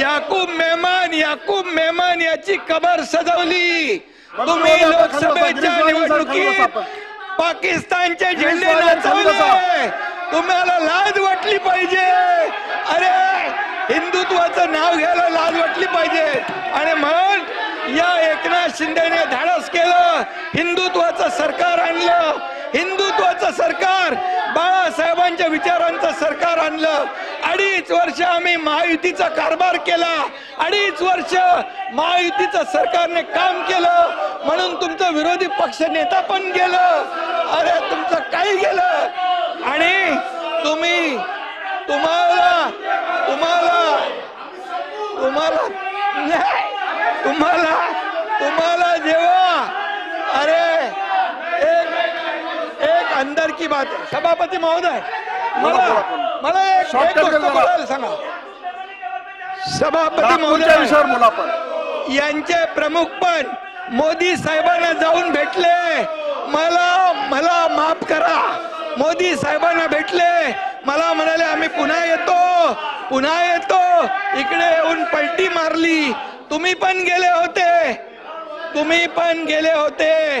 याकूब मेहमान याकूब मेहमान याची कबर सजवली. तुम्ही लोकसभेच्या निवडणुकीत पाकिस्तानचे झेंडे नाचवले. तुम्हाला लाज वाटली पाहिजे. अरे हिंदुत्वाचं नाव घ्यायला लाज वाटली पाहिजे. आणि म्हणून या एकनाथ शिंदेने धाडस केलं. हिंदुत्वाचं सरकार आणलं. हिंदुत्वाचं सरकार बाळासाहेबांच्या विचारांचं सरकार आणलं. अडीच वर्ष आम्ही महायुतीचा कारभार केला. अडीच वर्ष महायुतीचं सरकारने काम केलं. म्हणून तुमचं विरोधी पक्ष नेता पण गेलं. अरे तुमचं काही गेलं. आणि तुम्ही तुम्हाला तुम्हाला तुम्हाला तुम्हाला तुम्हाला जेव्हा अरे अंदर की बात सभापती महोदय मला मला एक- एक Shortcut गोष्ट करा. बोलायला सांगा. सभापती महोदय यांचे प्रमुख पण मोदी साहेबांना जाऊन भेटले. मला मला माफ करा. मोदी साहेबांना भेटले. मला म्हणाले आम्ही पुन्हा येतो. पुन्हा येतो. इकडे येऊन पलटी मारली. तुम्ही पण गेले होते. तुम्ही पण गेले होते.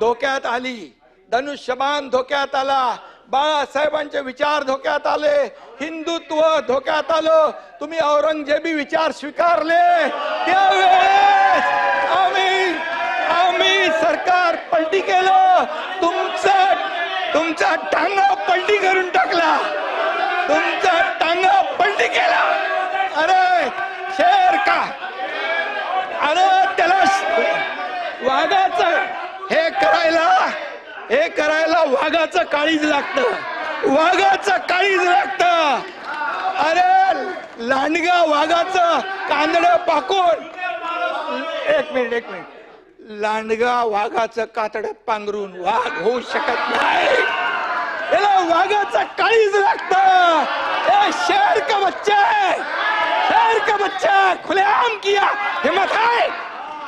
धोक्यात आली. धनुष्यबाण धोक्यात आला. बाळासाहेबांचे विचार धोक्यात आले. हिंदुत्व धोक्यात आलं. तुम्ही औरंगजेबी विचार स्वीकारले. त्यावेळेस आम्ही आम्ही सरकार पलटी केलं. तुमचा तुमचा टांगा पलटी करून टाक तुमचा टांगा पलटी केला अरे शेर का अरे त्याला श- वाघाचं हे करायला हे करायला वाघाचं काळीज लागतं. वाघाचं काळीज लागतं. अरे लांडगा वाघाचं कांदड पाकून. एक मिनिट एक मिनिट. लांडगा वाघाचं कातड पांघरून वाघ होऊ शकत नाही. याला वाघाचं काळीज लागत. शेर का बच्चा है शेर का बच्चा खुलेआम किया. हिम्मत है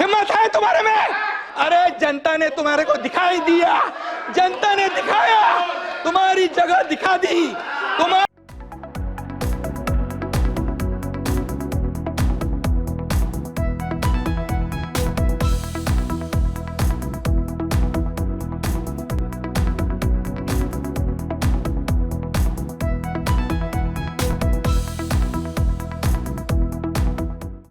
हिम्मत है तुम्हारे में? अरे जनता ने तुम्हारे को दिखाई दिया. जनता ने दिखाया। तुम्हारी जगह दिखा दी। तुम्हारी